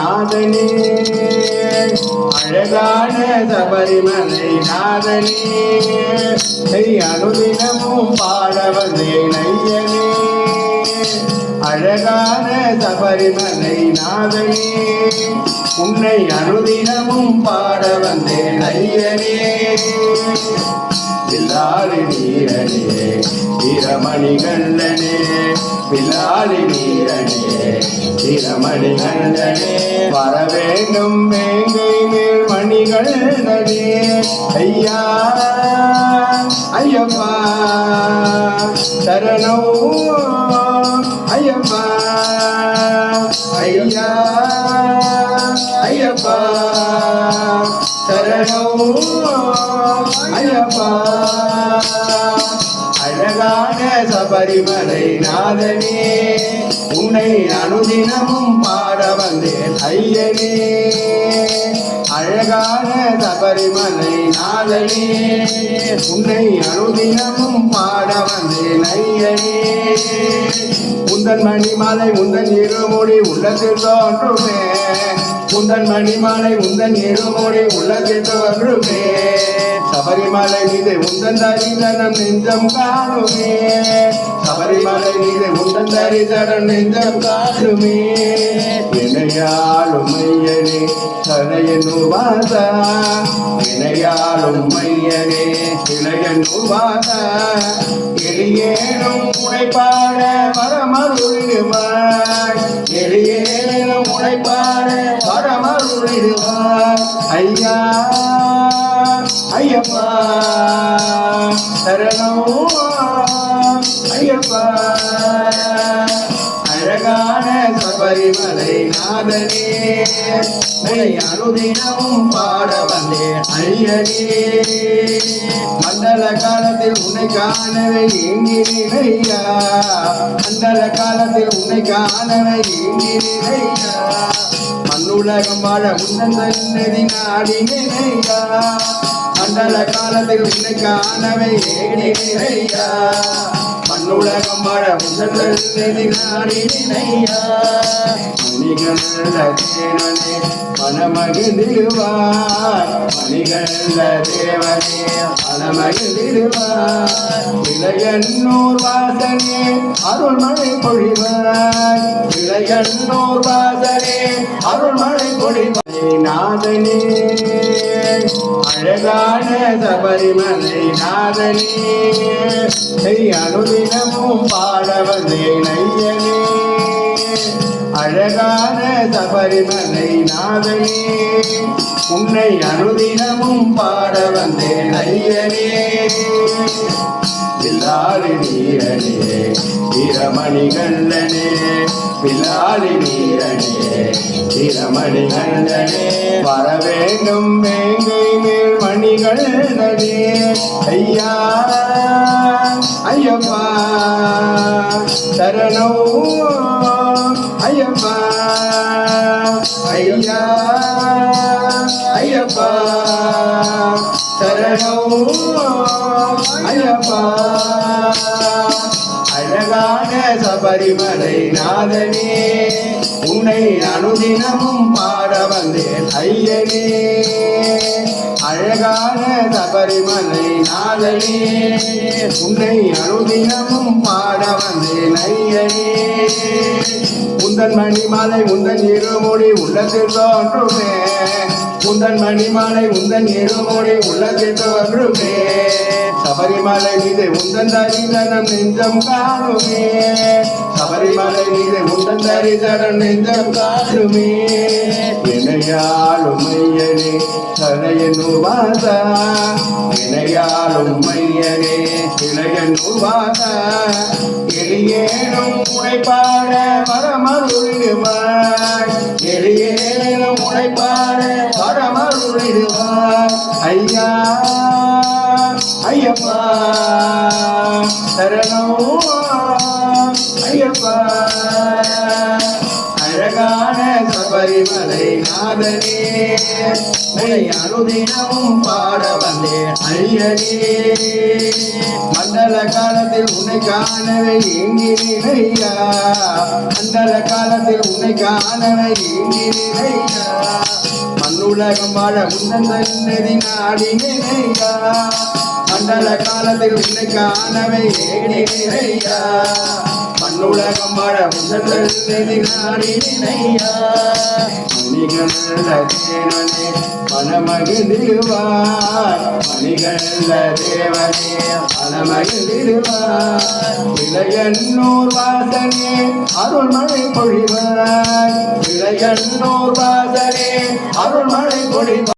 நாதனே. அழகான சபரிமலை நாதனே. அனுதினமும் பாட வந்தேன் ஐயனே அழகான சபரிமலை நாதனே உன்னை அனுதினமும் பாட வந்தேன் ஐயனே. பில்லாளி நீரனே வீரமணி கண்ணனே பில்லாளி நீரனே வீரமணி கண்ணனே. வர வேண்டும் மேங்கை மேல் மணிகள் மணிகண்டனே ஐயா ஐயப்பா சரணோ அழகான சபரிமலை நாதனே உன்னை அனுதினமும் பாட வந்தேன் ஐயனே. அழகான சபரிமலை நாதனே உன்னை அனுதினமும் பாட வந்தேன் ஐயனே. உந்தன் மணிமாலை உந்தன் இருமொழி உள்ளத்தில் தோன்றுமே. உந்தன் மணிமாலை உந்தன் இருமொழி உள்ளத்தில் தோன்றுமே. சபரிமலை மீது உந்தன் தரிசனம் நெஞ்சம் காணுமே. சபரிமலை மீது உந்தன் தரிசனம் நெஞ்சம் காணுமே. இணையாளும் மையனே சரையன் வாசா இணையாளும் மையனே இளையன் வாசா எளியேனும் உழைப்பாட வரமருளிடுவாய். எளியேனும் உழைப்பாட வரமருளிடுவாய். ஐயா ஐயப்பா சரணம் ஐயப்பா. சபரிமலை நாதனே. அனுதினமும் பாட வந்தேன் ஐயனே மண்டல காலத்தில் உன்னை காணவே எங்கினையா மண்டல காலத்தில் உன்னை காணவே எங்கினையா மண்ணுலகம் வாழ உன்னன் சன்னதி நாடினையா மண்டல காலத்தில் உன்னை காணவே ஏங்கினையா மண்ணுலகம் வாழ மனமகிழ்ந்திடுவார் மணிகள தேவனே மனமகிழ்ந்திடுவார் இளையன்னூர் வாசனே அருள்மழை பொழிவார். இளையன்னூர் வாசனே அருள்மழை பொழிவார். நாதனே அழகான சபரிமலை நாதனே அனுதினமும் பாட வந்தேன் அழகான சபரிமலை நாதனே உன்னை அனுதினமும் பாட வந்தேன் ஐயனே பில்லாளி நீரனே வீரமணி கண்ணனே பில்லாளி நீரனே வீரமணி கண்ணனே வர வேண்டும் வேங்கை மேல் மணிகள் மணிகண்டனே. ஐயா ஐயப்பா சரணோ ஐயப்பா ஐயா ஐயப்பா சரணோ சபரிமலை நாதனே உன்னை அனுதினமும் பாட வந்தேன் ஐயனே. அழகான சபரிமலை நாதனே உன்னை அனுதினமும் பாட வந்தேன் ஐயனே உந்தன் மணிமாலை உந்தன் இருமொழி உள்ளத்தில் தோன்றுமே. உந்தன் மணிமாலை உந்தன் இருமொழி உள்ளத்தில் தோன்றுமே. சபரிமலை மீது உந்தன் தரிதனம் நெஞ்சம் காணுமே. சபரிமலை மீது உந்தன் தரிதனம் நெஞ்சம் காணுமே. இணையாளும் மையனே சரையன் வாசா இணையாளும் மையனே இளையன் வாசா எளியேனும் உழைப்பாட வரமருளிடுவாய். எளியேனும் உழைப்பாட வரமருளிடுவாய். ஐயா ஐயப்பா சரணோ ஐயப்பா நாதனே அனுதினமும் பாட வந்தேன் ஐயனே மண்டல காலத்தில் உன்னை காணவே எங்கினேனையா மண்டல காலத்தில் உன்னை காணவே எங்கினேனையா மண்ணுலகம் வாழ உன்னத நெறி நாடினேனையா மண்டல காலத்தில் உன்னை காணவே ஏங்கினேனையா மண்ணுலகம் வாழ மனமகிழ்ந்திடுவார். மணிகள தேவனே மனமகிழ்ந்திடுவார். இளையன்னூர் வாசனே அருள்மழை பொழிவார். இளையன்னூர் வாசனே அருள்மழை பொழிவார்.